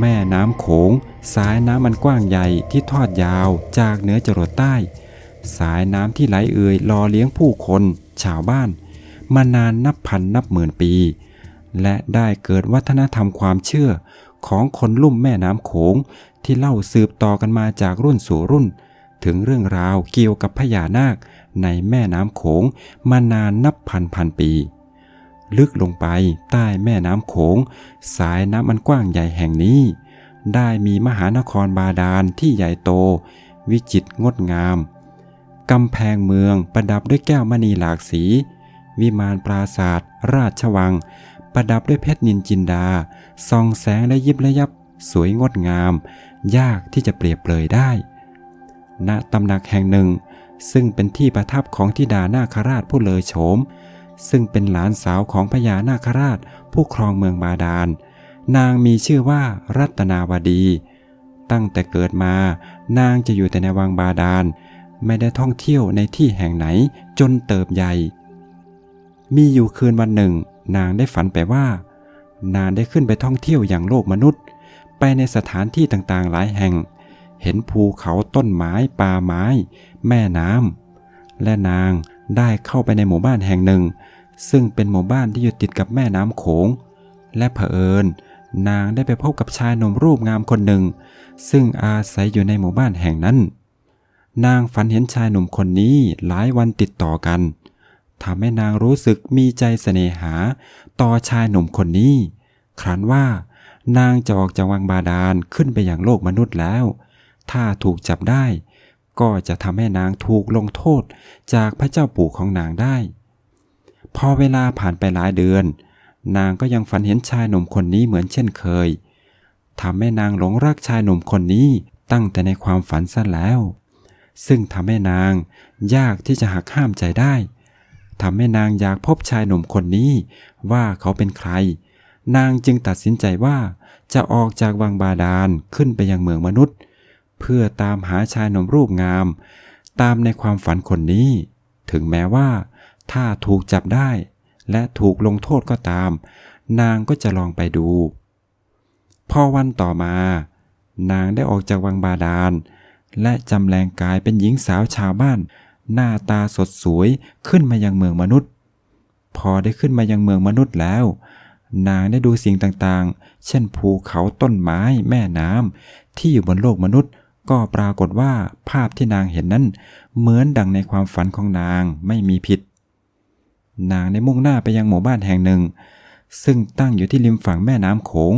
แม่น้ำโขง สายน้ำมันกว้างใหญ่ที่ทอดยาวจากเหนือจรดใต้ สายน้ำที่ไหลเอ่ยรอเลี้ยงผู้คน ชาวบ้าน มานานนับพันนับหมื่นปี และได้เกิดวัฒนธรรมความเชื่อของคนลุ่มแม่น้ำโขงที่เล่าสืบต่อกันมาจากรุ่นสู่รุ่น ถึงเรื่องราวเกี่ยวกับพญานาคในแม่น้ำโขงมานานนับพันพันปี ลึกลงไปใต้แม่น้ำโขง สายน้ำมันกว้างใหญ่แห่งนี้ ได้มีมหานครบาดาลที่ใหญ่โต วิจิตรงดงามกำแพงเมืองประดับด้วยแก้วมณีหลากสี วิมานปราศาสตร์ราชวัง ประดับด้วยเพชรนินจินดาส่องแสงและยิบและยับ สวยงดงาม ยากที่จะเปรียบเปรยได้ ณตำหนักแห่งหนึ่ง ซึ่งเป็นที่ประทับของทิดานาคราชผู้เลอโฉม ซึ่งเป็นหลานสาวของพญานาคราชผู้ครองเมืองบาดาล นางมีชื่อว่ารัตนาวดี ตั้งแต่เกิดมานางจะอยู่แต่ในวังบาดาล ไม่ได้ท่องเที่ยวในที่แห่งไหนจนเติบใหญ่ มีอยู่คืนวันหนึ่ง นางได้ฝันไปว่า นางได้ขึ้นไปท่องเที่ยวอย่างโลกมนุษย์ ไปในสถานที่ต่างๆหลายแห่ง เห็นภูเขาต้นไม้ป่าไม้ แม่น้ำ และนางได้เข้าไปในหมู่บ้านแห่งหนึ่ง ซึ่งเป็นหมู่บ้านที่อยู่ติดกับแม่น้ำโขง และเผอิญ นางได้ไปพบกับชายหนุ่มรูปงามคนหนึ่ง ซึ่งอาศัยอยู่ในหมู่บ้านแห่งนั้น นางฝันเห็นชายหนุ่มคนนี้หลายวันติดต่อกันทำให้นางรู้สึกมีใจเสน่หา ต่อชายหนุ่มคนนี้ ครั้นว่านางจะออกจากวังบาดาลขึ้นไปอย่างโลกมนุษย์แล้ว ถ้าถูกจับได้ ก็จะทำให้นางถูกลงโทษจากพระเจ้าปู่ของนางได้ พอเวลาผ่านไปหลายเดือน นางก็ยังฝันเห็นชายหนุ่มคนนี้เหมือนเช่นเคยทำให้นางหลงรักชายหนุ่มคนนี้ตั้งแต่ในความฝันซะแล้ว ซึ่งทำให้นางยากที่จะหักห้ามใจได้ทำให้นางอยากพบชายหนุ่มคนนี้ว่าเขาเป็นใคร นางจึงตัดสินใจว่าจะออกจากวังบาดาลขึ้นไปยังเมืองมนุษย์ เพื่อตามหาชายหนุ่มรูปงาม ตามในความฝันคนนี้ ถึงแม้ว่า ถ้าถูกจับได้ และถูกลงโทษก็ตาม นางก็จะลองไปดู พอวันต่อมา นางได้ออกจากวังบาดาล และจำแรงกายเป็นหญิงสาวชาวบ้าน หน้าตาสดสวยขึ้นมายังเมืองมนุษย์ พอได้ขึ้นมายังเมืองมนุษย์แล้วนางได้ดูสิ่งต่างๆ เช่นภูเขาต้นไม้แม่น้ำที่อยู่บนโลกมนุษย์ ก็ปรากฏว่าภาพที่นางเห็นนั้น เหมือนดังในความฝันของนางไม่มีผิด นางได้มุ่งหน้าไปยังหมู่บ้านแห่งหนึ่ง ซึ่งตั้งอยู่ที่ริมฝั่งแม่น้ำโขง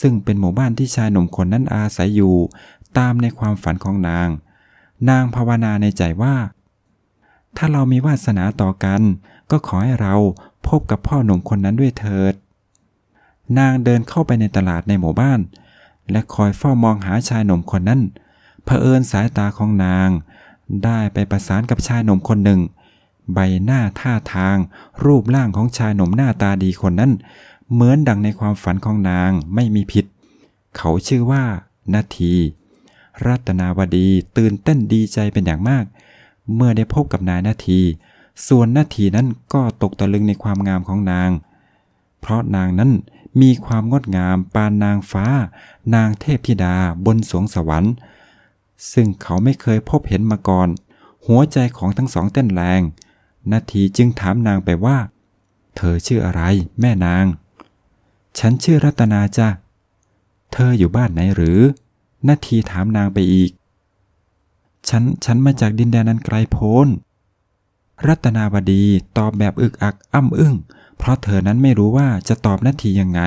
ซึ่งเป็นหมู่บ้านที่ชายหนุ่มคนนั้นอาศัยอยู่ ตามในความฝันของนาง นางภาวนาในใจว่า ถ้าเรามีวาสนาต่อกัน ก็ขอให้เราพบกับพ่อหนุ่มคนนั้นด้วยเถิด นางเดินเข้าไปในตลาดในหมู่บ้าน และคอยเฝ้ามองหาชายหนุ่มคนนั้นเเผอิญสายตาของนาง ได้ไปประสานกับชายหนุ่มคนหนึ่ง ใบหน้าท่าทาง รูปร่างของชายหนุ่มหน้าตาดีคนนั้น เหมือนดังในความฝันของนางไม่มีผิด เขาชื่อว่านาที รัตนาวดีตื่นเต้นดีใจเป็นอย่างมาก เมื่อได้พบกับนายนาที ส่วนนาทีนั้นก็ตกตะลึงในความงามของนาง เพราะนางนั้นมีความงดงามปานนางฟ้า นางเทพธิดาบนสวงสวรรค์ ซึ่งเขาไม่เคยพบเห็นมาก่อน หัวใจของทั้งสองเต้นแรง นาทีจึงถามนางไปว่า เธอชื่ออะไร แม่นาง ฉันชื่อรัตนาจ้ะ เธออยู่บ้านไหนหรือ นาทีถามนางไปอีก ฉัน ฉันมาจากดินแดนนั้นไกลโพ้น รัตนาวดีตอบแบบอึกอักอ้ำอึ้ง เพราะเธอนั้นไม่รู้ว่าจะตอบนาทียังไง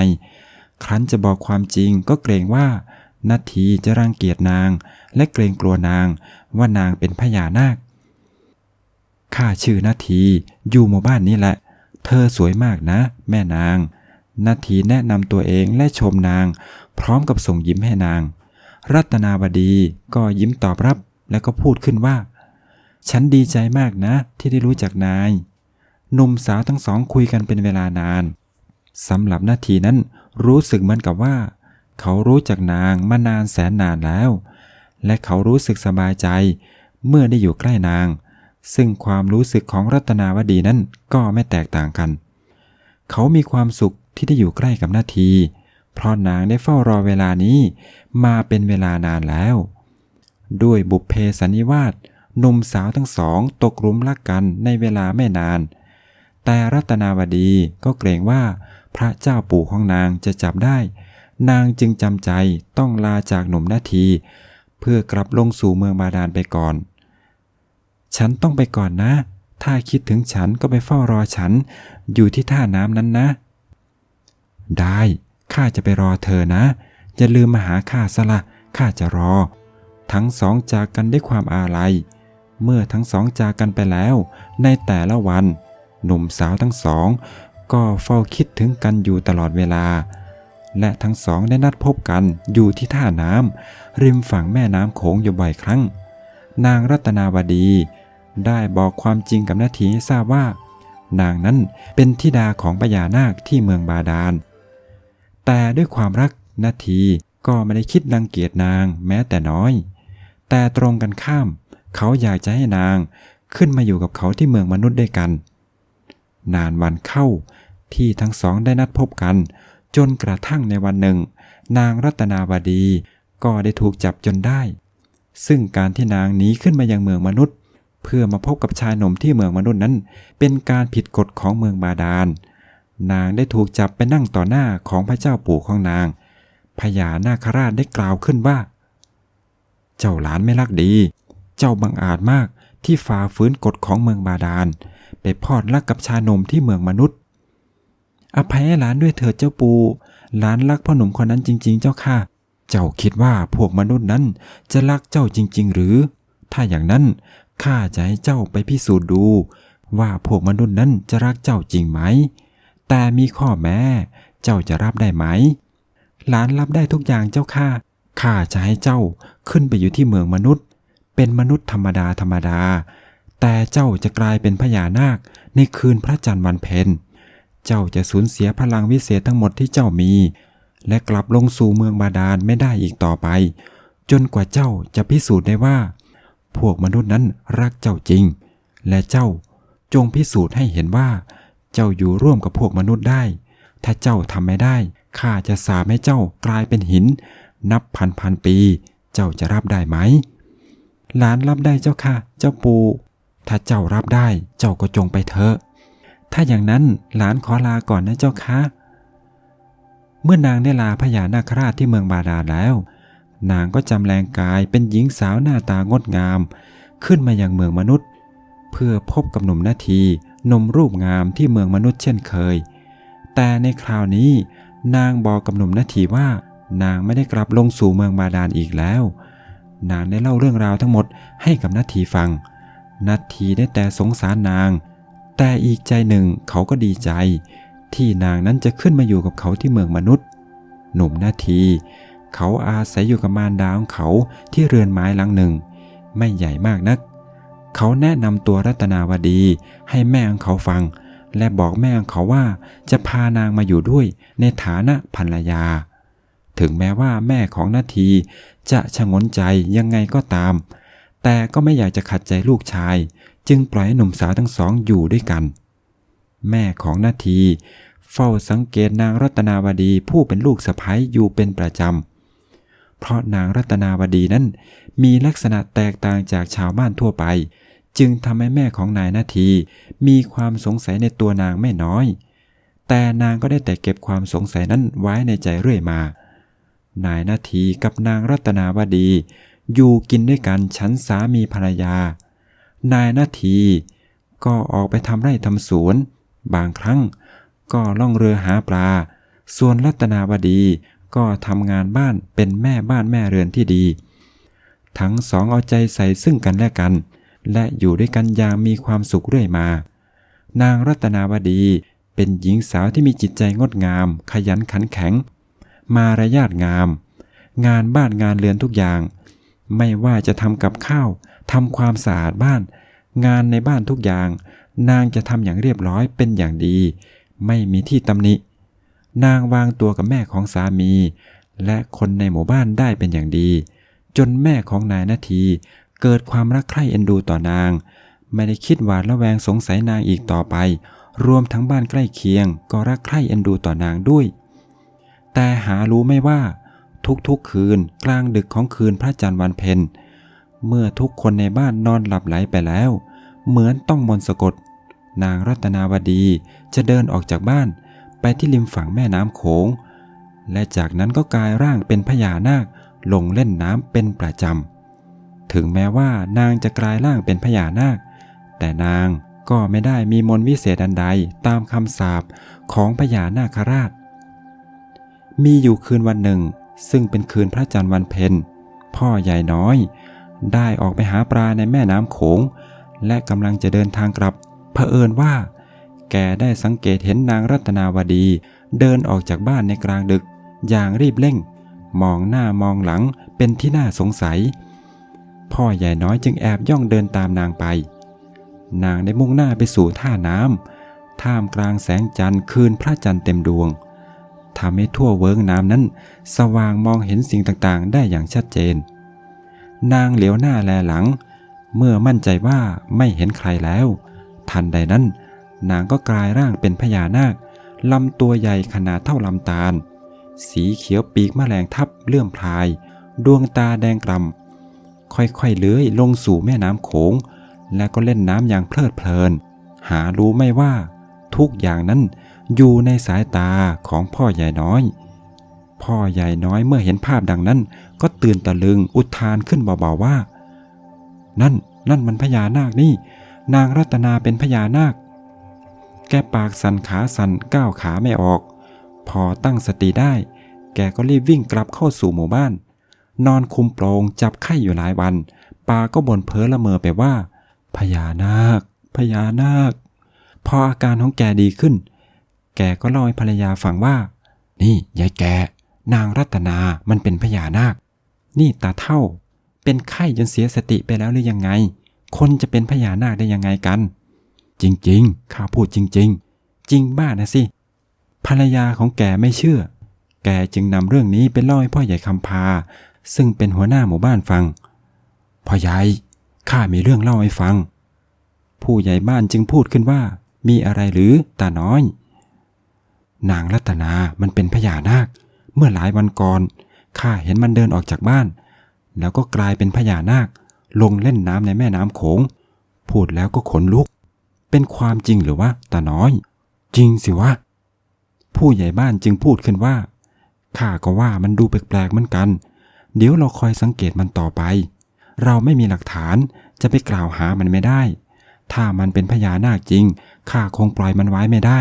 ครั้นจะบอกความจริงก็เกรงว่า นาทีจะรังเกียจนาง และเกรงกลัวนางว่านางเป็นพญานาค ข้าชื่อนาทีอยู่หมู่บ้านนี้แหละ เธอสวยมากนะ แม่นาง นาทีแนะนำตัวเองและชมนาง พร้อมกับส่งยิ้มให้นาง รัตนาวดีก็ยิ้มตอบรับแล้วก็พูดขึ้นว่า ฉันดีใจมากนะที่ได้รู้จักนายหนุ่มสาวทั้งสองคุยกันเป็นเวลานานสำหรับนาทีนั้นรู้สึกเหมือนกับว่า เขารู้จักนางมานานแสนนานแล้ว และเขารู้สึกสบายใจเมื่อได้อยู่ใกล้นาง ซึ่งความรู้สึกของรัตนาวดีนั้นก็ไม่แตกต่างกัน เขามีความสุขที่ได้อยู่ใกล้กับนาที เพราะนางได้เฝ้ารอเวลานี้มาเป็นเวลานานแล้ว ด้วยบุพเพสันนิวาสหนุ่มสาวทั้งสองตกหลุมรักกันในเวลาไม่นาน แต่รัตนาวดีก็เกรงว่าพระเจ้าปู่ของนางจะจับได้ นางจึงจำใจต้องลาจากหนุ่มนาที เพื่อกลับลงสู่เมืองบาดาลไปก่อน ฉันต้องไปก่อนนะ ถ้าคิดถึงฉันก็ไปเฝ้ารอฉัน อยู่ที่ท่าน้ำนั้นนะ ได้ข้าจะไปรอเธอนะ อย่าลืมมาหาข้าสละข้าจะรอ ทั้งสองจากกันด้วยความอาลัย เมื่อทั้งสองจากกันไปแล้ว ในแต่ละวัน หนุ่มสาวทั้งสอง ก็เฝ้าคิดถึงกันอยู่ตลอดเวลา และทั้งสองได้นัดพบกันอยู่ที่ท่าน้ำริมฝั่งแม่น้ำโขงอยู่บ่อยครั้ง นางรัตนาวดี ได้บอกความจริงกับนาทีให้ทราบว่า นางนั้นเป็นธิดาของพญานาคที่เมืองบาดาล แต่ด้วยความรักนาทีก็ไม่ได้คิดรังเกียจนางแม้แต่น้อย แต่ตรงกันข้าม เขาอยากจะให้นางขึ้นมาอยู่กับเขาที่เมืองมนุษย์ด้วยกัน นานวันเข้าที่ทั้งสองได้นัดพบกัน จนกระทั่งในวันหนึ่ง นางรัตนาวดี ก็ได้ถูกจับจนได้ ซึ่งการที่นางหนีขึ้นมายังเมืองมนุษย์ เพื่อมาพบกับชายหนุ่มที่เมืองมนุษย์นั้น เป็นการผิดกฎของเมืองบาดาล นางได้ถูกจับไปนั่งต่อหน้าของพระเจ้าปู่ของนางพญานาคราชได้กล่าวขึ้นว่า เจ้าหลานไม่รักดี เจ้าบังอาจมากที่ฝ่าฝืนกฎของเมืองบาดาล ไปพอดรักกับชายหนุ่มที่เมืองมนุษย์ อภัยให้หลานด้วยเถิดเจ้าปู่หลานรักพ่อหนุ่มคนนั้นจริง ๆ เจ้าค่ะ เจ้าคิดว่าพวกมนุษย์นั้นจะรักเจ้าจริง ๆ หรือ ถ้าอย่างนั้นข้าจะให้เจ้าไปพิสูจน์ดู ว่าพวกมนุษย์นั้นจะรักเจ้าจริงไหม แต่มีข้อแม้ เจ้าจะรับได้ไหม หลานรับได้ทุกอย่างเจ้าค่ะข้าจะให้เจ้าขึ้นไปอยู่ที่เมืองมนุษย์ เป็นมนุษย์ธรรมดาธรรมดา แต่เจ้าจะกลายเป็นพญานาคในคืนพระจันทร์วันเพ็ญ เจ้าจะสูญเสียพลังวิเศษทั้งหมดที่เจ้ามี และกลับลงสู่เมืองบาดาลไม่ได้อีกต่อไป จนกว่าเจ้าจะพิสูจน์ได้ว่า พวกมนุษย์นั้นรักเจ้าจริง และเจ้าจงพิสูจน์ให้เห็นว่า เจ้าอยู่ร่วมกับพวกมนุษย์ได้ ถ้าเจ้าทำไม่ได้ข้าจะสาให้เจ้ากลายเป็นหิน นับพันพันปี เจ้าจะรับได้ไหม หลานรับได้เจ้าค่ะ เจ้าปู่ถ้าเจ้ารับได้เจ้าก็จงไปเถอะ ถ้าอย่างนั้นหลานขอลาก่อนนะเจ้าคะเมื่อนางได้ลาพญานาคราชที่เมืองบาดาลแล้ว นางก็จำแรงกายเป็นหญิงสาวหน้าตางดงาม ขึ้นมายังเมืองมนุษย์ เพื่อพบกับหนุ่มนาทีนมรูปงามที่เมืองมนุษย์เช่นเคย แต่ในคราวนี้นางบอกกับหนุ่มนาทีว่า นางไม่ได้กลับลงสู่เมืองบาดาลอีกแล้ว นางได้เล่าเรื่องราวทั้งหมดให้กับนาทีฟังนาทีได้แต่สงสารนาง แต่อีกใจหนึ่งเขาก็ดีใจ ที่นางนั้นจะขึ้นมาอยู่กับเขาที่เมืองมนุษย์ หนุ่มนาที เขาอาศัยอยู่กับมารดาของเขาที่เรือนไม้หลังหนึ่ง ไม่ใหญ่มากนัก เขาแนะนำตัวรัตนาวดีให้แม่ของเขาฟัง และบอกแม่ของเขาว่าจะพานางมาอยู่ด้วยในฐานะภรรยา ถึงแม้ว่าแม่ของนาทีจะชะงนใจยังไงก็ตาม แต่ก็ไม่อยากจะขัดใจลูกชาย จึงปล่อยให้หนุ่มสาวทั้งสองอยู่ด้วยกัน แม่ของนาที เฝ้าสังเกตนางรัตนาวดีผู้เป็นลูกสะใภ้อยู่เป็นประจำ เพราะนางรัตนาวดีนั้นมีลักษณะแตกต่างจากชาวบ้านทั่วไป จึงทำให้แม่ของนายนาที มีความสงสัยในตัวนางไม่น้อย แต่นางก็ได้แต่เก็บความสงสัยนั้นไว้ในใจเรื่อยมา นายนาทีกับนางรัตนาวดี อยู่กินด้วยกันชั้นสามีภรรยา นายนาที ก็ออกไปทำไร่ทำสวน บางครั้ง ก็ล่องเรือหาปลา ส่วนรัตนาวดีก็ทำงานบ้านเป็นแม่บ้านแม่เรือนที่ดี ทั้งสองเอาใจใส่ซึ่งกันและกัน และอยู่ด้วยกันอย่างมีความสุขเรื่อยมา นางรัตนาวดีเป็นหญิงสาวที่มีจิตใจงดงาม ขยันขันแข็ง มารยาทงาม งานบ้านงานเรือนทุกอย่าง ไม่ว่าจะทำกับข้าว ทำความสะอาดบ้าน งานในบ้านทุกอย่าง นางจะทำอย่างเรียบร้อยเป็นอย่างดี ไม่มีที่ตำหนิ นางวางตัวกับแม่ของสามี และคนในหมู่บ้านได้เป็นอย่างดี จนแม่ของนายนาที เกิดความรักใคร่เอ็นดูต่อนาง ไม่ได้คิดหวาดระแวงสงสัยนางอีกต่อไป รวมทั้งบ้านใกล้เคียง ก็รักใคร่เอ็นดูต่อนางด้วย แต่หารู้ไม่ว่าทุกๆคืนกลางดึกของคืนพระจันทร์วันเพ็ญ เมื่อทุกคนในบ้านนอนหลับไหลไปแล้ว เหมือนต้องมนต์สะกด นางรัตนาวดีจะเดินออกจากบ้าน ไปที่ริมฝั่งแม่น้ำโขง และจากนั้นก็กลายร่างเป็นพญานาคลงเล่นน้ำเป็นประจำ ถึงแม้ว่านางจะกลายร่างเป็นพญานาค แต่นางก็ไม่ได้มีมนต์วิเศษอันใดตามคำสาปของพญานาคราช มีอยู่คืนวันหนึ่ง ซึ่งเป็นคืนพระจันทร์วันเพ็ญพ่อใหญ่น้อย ได้ออกไปหาปลาในแม่น้ำโขง และกำลังจะเดินทางกลับเผอิญว่า แกได้สังเกตเห็นนางรัตนาวดี เดินออกจากบ้านในกลางดึก อย่างรีบเร่ง มองหน้ามองหลังเป็นที่น่าสงสัย พ่อใหญ่น้อยจึงแอบย่องเดินตามนางไป นางได้มุ่งหน้าไปสู่ท่าน้ำท่ามกลางแสงจันทร์คืนพระจันทร์เต็มดวงทำให้ทั่วเวิงน้ำนั้น สว่างมองเห็นสิ่งต่างๆ ได้อย่างชัดเจน นางเหลียวหน้าแลหลัง เมื่อมั่นใจว่าไม่เห็นใครแล้ว ทันใดนั้น นางก็กลายร่างเป็นพญานาคลำตัวใหญ่ขนาดเท่าลำตาล สีเขียวปีกแมลงทับเลื่อมพลาย ดวงตาแดงกล่ำค่อยๆเลื้อยลงสู่แม่น้ำโขง และก็เล่นน้ำอย่างเพลิดเพลิน หารู้ไม่ว่า ทุกอย่างนั้นอยู่ในสายตาของพ่อใหญ่น้อย พ่อใหญ่น้อยเมื่อเห็นภาพดังนั้น ก็ตื่นตะลึงอุทานขึ้นเบาๆว่า นั่น นั่นมันพญานาคนี่ นางรัตนาเป็นพญานาค แกปากสั่นขาสั่นก้าวขาไม่ออก พอตั้งสติได้ แกก็รีบวิ่งกลับเข้าสู่หมู่บ้าน นอนคุมโปรงจับไข้อยู่หลายวันปาก็บ่นเพ้อละเมอไปว่า พญานาค พญานาค พออาการของแกดีขึ้น แกก็เล่าให้ภรรยาฟังว่า นี่ยายแก นางรัตนามันเป็นพญานาค นี่ตาเท่า เป็นไข้จนเสียสติไปแล้วหรือยังไง คนจะเป็นพญานาคได้ยังไงกัน จริงๆ ข้าพูดจริง ๆ จริงบ้านะสิ ภรรยาของแกไม่เชื่อ แกจึงนำเรื่องนี้ไปเล่าให้พ่อใหญ่คำพา ซึ่งเป็นหัวหน้าหมู่บ้านฟัง พ่อใหญ่ ข้ามีเรื่องเล่าให้ฟัง ผู้ใหญ่บ้านจึงพูดขึ้นว่า มีอะไรหรือตาน้อย นางรัตนามันเป็นพญานาค เมื่อหลายวันก่อนข้าเห็นมันเดินออกจากบ้าน แล้วก็กลายเป็นพญานาค ลงเล่นน้ำในแม่น้ำโขง พูดแล้วก็ขนลุก เป็นความจริงหรือวะตาน้อย จริงสิวะ ผู้ใหญ่บ้านจึงพูดขึ้นว่าข้าก็ว่ามันดูแปลกๆเหมือนกัน เดี๋ยวเราคอยสังเกตมันต่อไป เราไม่มีหลักฐานจะไปกล่าวหามันไม่ได้ ถ้ามันเป็นพญานาคจริงข้าคงปล่อยมันไว้ไม่ได้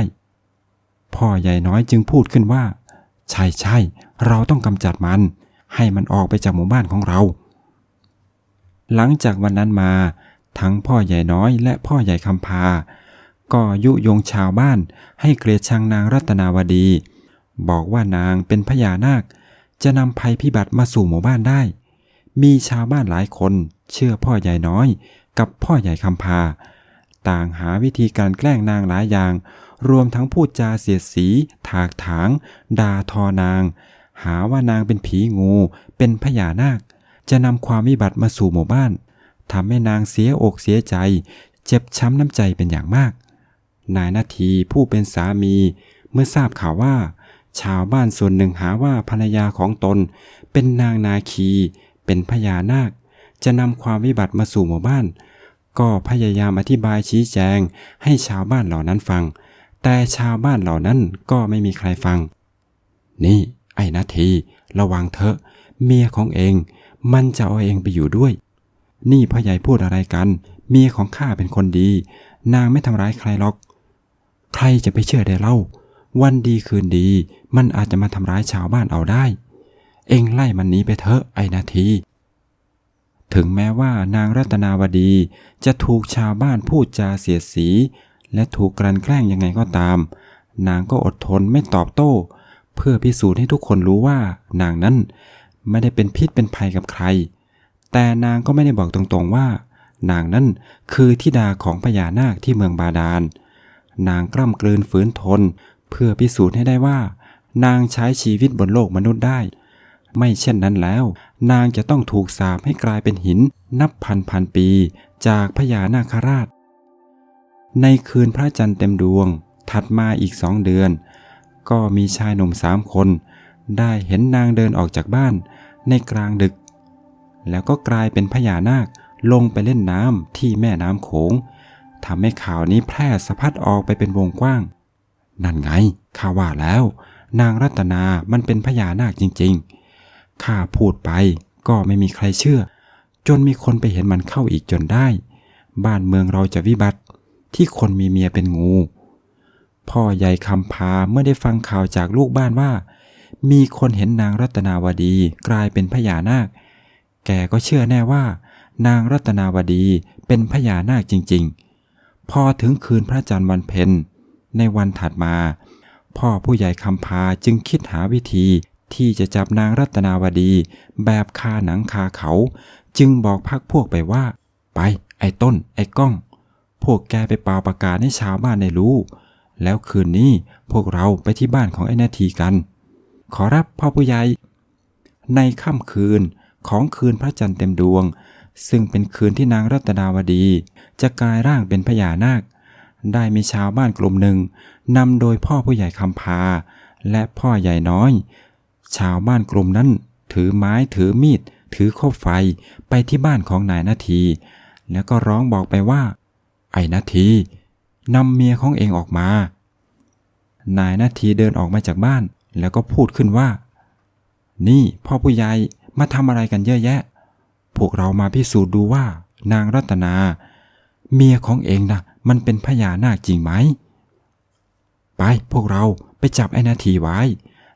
พ่อใหญ่น้อยจึงพูดขึ้นว่า ใช่ใช่เราต้องกำจัดมัน ให้มันออกไปจากหมู่บ้านของเรา หลังจากวันนั้นมา ทั้งพ่อใหญ่น้อยและพ่อใหญ่คำพา ก็ยุยงชาวบ้านให้เกลียดชังนางรัตนาวดี บอกว่านางเป็นพญานาค จะนำภัยพิบัติมาสู่หมู่บ้านได้ มีชาวบ้านหลายคน เชื่อพ่อใหญ่น้อย กับพ่อใหญ่คำพา ต่างหาวิธีการแกล้งนางหลายอย่าง รวมทั้งพูดจาเสียดสี ถากถาง ด่าทอนาง หาว่านางเป็นผีงู เป็นพญานาค จะนำความวิบัติมาสู่หมู่บ้านทำให้นางเสียอกเสียใจ เจ็บช้ำน้ำใจเป็นอย่างมาก นายนาทีผู้เป็นสามี เมื่อทราบข่าวว่า ชาวบ้านส่วนหนึ่งหาว่าภรรยาของตน เป็นนางนาคี เป็นพญานาค จะนำความวิบัติมาสู่หมู่บ้าน ก็พยายามอธิบายชี้แจงให้ชาวบ้านเหล่านั้นฟัง แต่ชาวบ้านเหล่านั้นก็ไม่มีใครฟัง นี่ไอ้นาทีระวังเถอะ เมียของเอง มันจะเอาเองไปอยู่ด้วย นี่พ่อใหญ่พูดอะไรกัน เมียของข้าเป็นคนดี นางไม่ทำร้ายใครหรอก ใครจะไปเชื่อได้เล่า วันดีคืนดี มันอาจจะมาทำร้ายชาวบ้านเอาได้ เองไล่มันหนีไปเถอะไอ้นาทีถึงแม้ว่านางรัตนาวดีจะถูกชาวบ้านพูดจาเสียดสี และถูกกลั่นแกล้งยังไงก็ตาม นางก็อดทนไม่ตอบโต้ เพื่อพิสูจน์ให้ทุกคนรู้ว่า นางนั้นไม่ได้เป็นพิษเป็นภัยกับใคร แต่นางก็ไม่ได้บอกตรงๆว่า นางนั้นคือธิดาของพญานาคที่เมืองบาดาล นางกล้ำกลืนฝืนทน เพื่อพิสูจน์ให้ได้ว่า นางใช้ชีวิตบนโลกมนุษย์ได้ ไม่เช่นนั้นแล้ว นางจะต้องถูกสาปให้กลายเป็นหิน นับพันพันปี จากพญานาคราช ในคืนพระจันทร์เต็มดวง ถัดมาอีกสองเดือน ก็มีชายหนุ่มสามคน ได้เห็นนางเดินออกจากบ้านในกลางดึก แล้วก็กลายเป็นพญานาคลงไปเล่นน้ำที่แม่น้ำโขงทำให้ข่าวนี้แพร่สะพัดออกไปเป็นวงกว้าง นั่นไงข้าว่าแล้ว นางรัตนามันเป็นพญานาคจริงๆข้าพูดไปก็ไม่มีใครเชื่อ จนมีคนไปเห็นมันเข้าอีกจนได้ บ้านเมืองเราจะวิบัติ ที่คนมีเมียเป็นงู พ่อใหญ่คำพาเมื่อได้ฟังข่าวจากลูกบ้านว่า มีคนเห็นนางรัตนาวดีกลายเป็นพญานาค แกก็เชื่อแน่ว่า นางรัตนาวดีเป็นพญานาคจริงๆ พอถึงคืนพระจันทร์วันเพ็ญในวันถัดมา พ่อผู้ใหญ่คำพาจึงคิดหาวิธีที่จะจับนางรัตนาวดี แบบคาหนังคาเขา จึงบอกพักพวกไปว่า ไป ไอ้ต้น ไอ้ก้อง พวกแกไปเป่าประกาศให้ชาวบ้านได้รู้ แล้วคืนนี้พวกเราไปที่บ้านของไอ้นาทีกัน ขอรับพ่อผู้ใหญ่ ในค่ำคืนของคืนพระจันทร์เต็มดวง ซึ่งเป็นคืนที่นางรัตนาวดี จะกลายร่างเป็นพญานาค ได้มีชาวบ้านกลุ่มหนึ่งนำโดยพ่อผู้ใหญ่คำพา และพ่อใหญ่น้อย ชาวบ้านกลุ่มนั้นถือไม้ถือมีด ถือโคบไฟไปที่บ้านของนายนาที แล้วก็ร้องบอกไปว่า อ้นาทีนำเมียของเองออกมา นายนาทีเดินออกมาจากบ้าน แล้วก็พูดขึ้นว่า นี่พ่อผู้ใหญ่มาทำอะไรกันเยอะแยะ พวกเรามาพิสูจน์ดูว่า นางรัตนา เมียของเองนะมันเป็นพญานาคจริงไหม ไปพวกเราไปจับไอ้นาทีไว้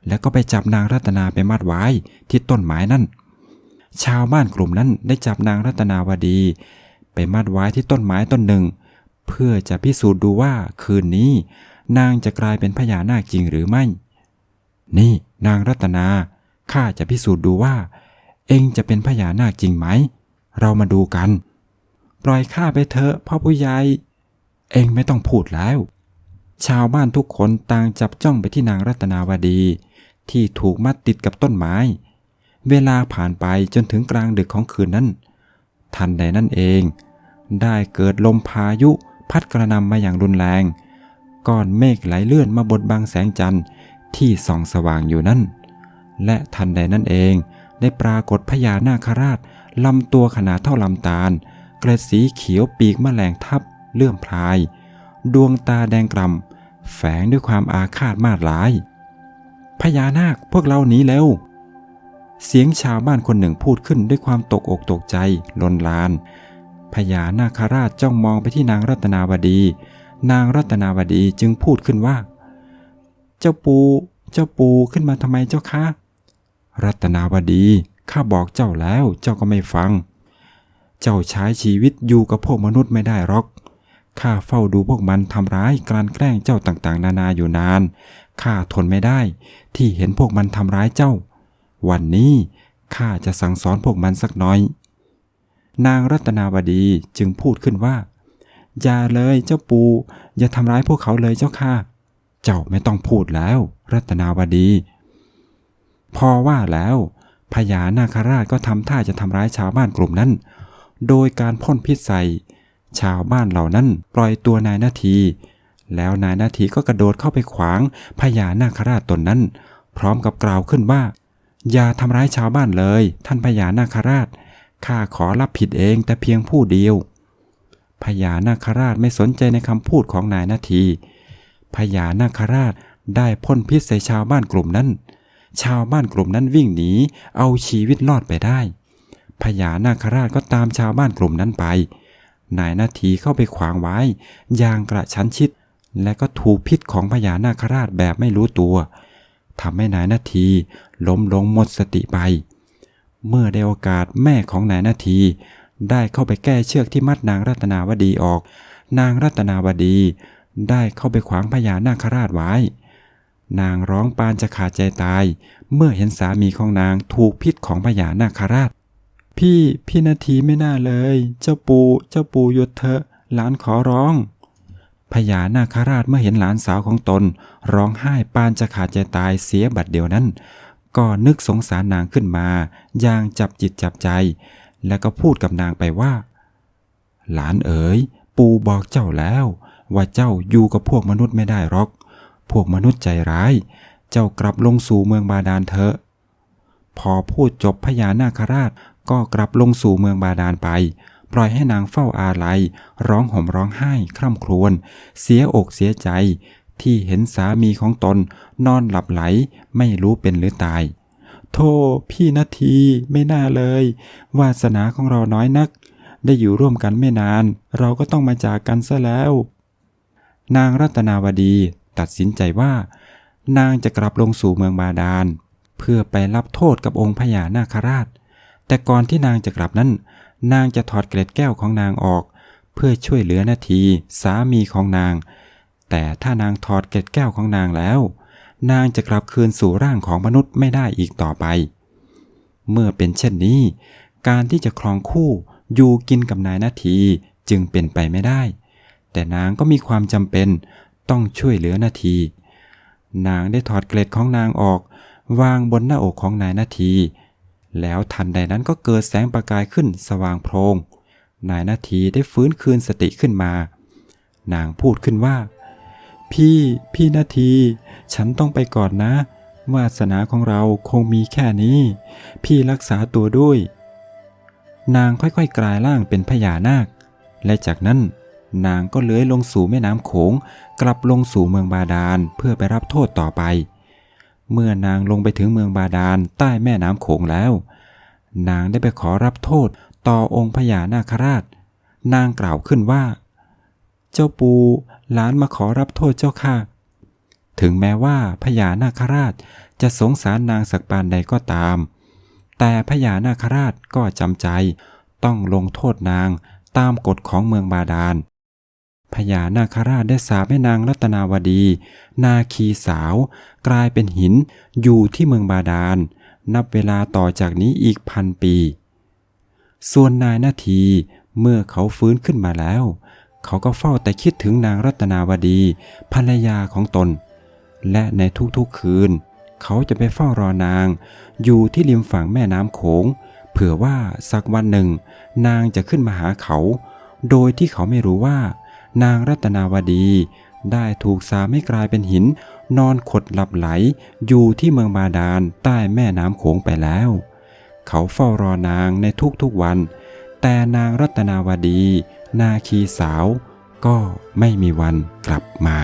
แล้วก็ไปจับนางรัตนาไปมัดไว้ที่ต้นไม้นั่น ชาวบ้านกลุ่มนั้นได้จับนางรัตนาวดี ไปมัดไว้ที่ต้นไม้ต้นหนึ่ง เพื่อจะพิสูจน์ดูว่าคืนนี้ นางจะกลายเป็นพญานาคจริงหรือไม่ นี่นางรัตนา ข้าจะพิสูจน์ดูว่า เองจะเป็นพญานาคจริงไหม เรามาดูกัน ปล่อยข้าไปเถอะพ่อผู้ใหญ่ เองไม่ต้องพูดแล้ว ชาวบ้านทุกคนต่างจับจ้องไปที่นางรัตนาวดี ที่ถูกมัดติดกับต้นไม้ เวลาผ่านไปจนถึงกลางดึกของคืนนั้น ทันใดนั่นเองได้เกิดลมพายุ พัดกระนำมาอย่างรุนแรง ก้อนเมฆไหลเลื่อนมาบดบังแสงจันทร์ที่ส่องสว่างอยู่นั่น และทันใดนั่นเองได้ปรากฏพญานาคราชลำตัวขนาดเท่าลำตาล เกล็ดสีเขียวปีกแมลงทับเลื่อมพลาย ดวงตาแดงกล่ำแฝงด้วยความอาฆาตมาดร้าย พญานาคพวกเราหนีเร็ว เสียงชาวบ้านคนหนึ่งพูดขึ้นด้วยความตกอกตกใจลนลาน พญานาคราชจ้องมองไปที่นางรัตนาวดี นางรัตนาวดีจึงพูดขึ้นว่า เจ้าปู เจ้าปูขึ้นมาทำไมเจ้าคะ รัตนาวดี ข้าบอกเจ้าแล้วเจ้าก็ไม่ฟัง เจ้าใช้ชีวิตอยู่กับพวกมนุษย์ไม่ได้หรอก ข้าเฝ้าดูพวกมันทำร้ายกลั่นแกล้งเจ้าต่างๆ นานาอยู่นาน ข้าทนไม่ได้ ที่เห็นพวกมันทำร้ายเจ้า วันนี้ข้าจะสั่งสอนพวกมันสักหน่อย นางรัตนาวดีจึงพูดขึ้นว่า อย่าเลยเจ้าปู อย่าทำร้ายพวกเขาเลยเจ้าค่ะ เจ้าไม่ต้องพูดแล้ว รัตนาวดี พอว่าแล้วพญานาคราชก็ทำท่าจะทำร้ายชาวบ้านกลุ่มนั้น โดยการพ่นพิษใส่ ชาวบ้านเหล่านั้นปล่อยตัวนายนาที แล้วนายนาทีก็กระโดดเข้าไปขวางพญานาคราชตนนั้น พร้อมกับกล่าวขึ้นว่า อย่าทำร้ายชาวบ้านเลย ท่านพญานาคราช ข้าขอรับผิดเองแต่เพียงผู้เดียว พญานาคราชไม่สนใจในคำพูดของนายนาที พญานาคราชได้พ่นพิษใส่ชาวบ้านกลุ่มนั้น ชาวบ้านกลุ่มนั้นวิ่งหนี เอาชีวิตรอดไปได้ พญานาคราชก็ตามชาวบ้านกลุ่มนั้นไป นายนาทีเข้าไปขวางไว้ อย่างกระชั้นชิด และก็ถูกพิษของพญานาคราชแบบไม่รู้ตัวทำให้นายนาทีล้มลงหมดสติไป เมื่อได้โอกาสแม่ของนายนาที ได้เข้าไปแก้เชือกที่มัดนางรัตนาวดีออก นางรัตนาวดี ได้เข้าไปขวางพญานาคราชไว้ นางร้องปานจะขาดใจตาย เมื่อเห็นสามีของนางถูกพิษของพญานาคราช พี่พี่นาทีไม่น่าเลย เจ้าปูเจ้าปูหยุดเถอะหลานขอร้องพญานาคราชเมื่อเห็นหลานสาวของตน ร้องไห้ปานจะขาดใจตายเสียบัดเดียวนั้น ก็นึกสงสารนางขึ้นมาอย่างจับจิตจับใจ แล้วก็พูดกับนางไปว่า หลานเอ๋ย ปู่บอกเจ้าแล้ว ว่าเจ้าอยู่กับพวกมนุษย์ไม่ได้หรอก พวกมนุษย์ใจร้าย เจ้ากลับลงสู่เมืองบาดาลเถอะ พอพูดจบพญานาคราชก็กลับลงสู่เมืองบาดาลไป ปล่อยให้นางเฝ้าอาลัย ร้องห่มร้องไห้ คร่ำครวญ เสียอกเสียใจ ที่เห็นสามีของตนนอนหลับไหลไม่รู้เป็นหรือตายโธ่พี่นาทีไม่น่าเลย วาสนาของเราน้อยนัก ได้อยู่ร่วมกันไม่นาน เราก็ต้องมาจากกันซะแล้ว นางรัตนาวดีตัดสินใจว่า นางจะกลับลงสู่เมืองบาดาล เพื่อไปรับโทษกับองค์พญานาคราช แต่ก่อนที่นางจะกลับนั้น นางจะถอดเกล็ดแก้วของนางออก เพื่อช่วยเหลือนาทีสามีของนาง แต่ถ้านางถอดเกล็ดแก้วของนางแล้ว นางจะกลับคืนสู่ร่างของมนุษย์ไม่ได้อีกต่อไป เมื่อเป็นเช่นนี้ การที่จะครองคู่อยู่กินกับนายนาทีจึงเป็นไปไม่ได้ แต่นางก็มีความจำเป็นต้องช่วยเหลือนาที นางได้ถอดเกล็ดของนางออก วางบนหน้าอกของนายนาที แล้วทันใดนั้นก็เกิดแสงประกายขึ้นสว่างโพลงนายนาทีได้ฟื้นคืนสติขึ้นมา นางพูดขึ้นว่า พี่พี่นาที ฉันต้องไปก่อนนะ วาสนาของเราคงมีแค่นี้ พี่รักษาตัวด้วย นางค่อยๆกลายร่างเป็นพญานาค และจากนั้นนางก็เลื้อยลงสู่แม่น้ำโขง กลับลงสู่เมืองบาดาลเพื่อไปรับโทษต่อไป เมื่อนางลงไปถึงเมืองบาดาลใต้แม่น้ำโขงแล้ว นางได้ไปขอรับโทษต่อองค์พญานาคราช นางกล่าวขึ้นว่า เจ้าปูหลานมาขอรับโทษเจ้าค่ะ ถึงแม้ว่าพญานาคราชจะสงสารนางสักปานใดก็ตาม แต่พญานาคราชก็จำใจต้องลงโทษนางตามกฎของเมืองบาดาลพญานาคราชได้สาปให้นางรัตนาวดี นาคีสาว กลายเป็นหินอยู่ที่เมืองบาดาล นับเวลาต่อจากนี้อีกพันปี ส่วนนายนาทีเมื่อเขาฟื้นขึ้นมาแล้ว เขาก็เฝ้าแต่คิดถึงนางรัตนาวดี ภรรยาของตน และในทุกๆคืน เขาจะไปเฝ้ารอนาง อยู่ที่ริมฝั่งแม่น้ำโขง เผื่อว่าสักวันหนึ่ง นางจะขึ้นมาหาเขา โดยที่เขาไม่รู้ว่า นางรัตนาวดี ได้ถูกสาไม่กลายเป็นหิน นอนขดหลับไหล อยู่ที่เมืองบาดาลใต้แม่น้ำโขงไปแล้ว เขาเฝ้ารอนางในทุกๆวัน แต่นางรัตนาวดี นาคีสาวก็ไม่มีวันกลับมา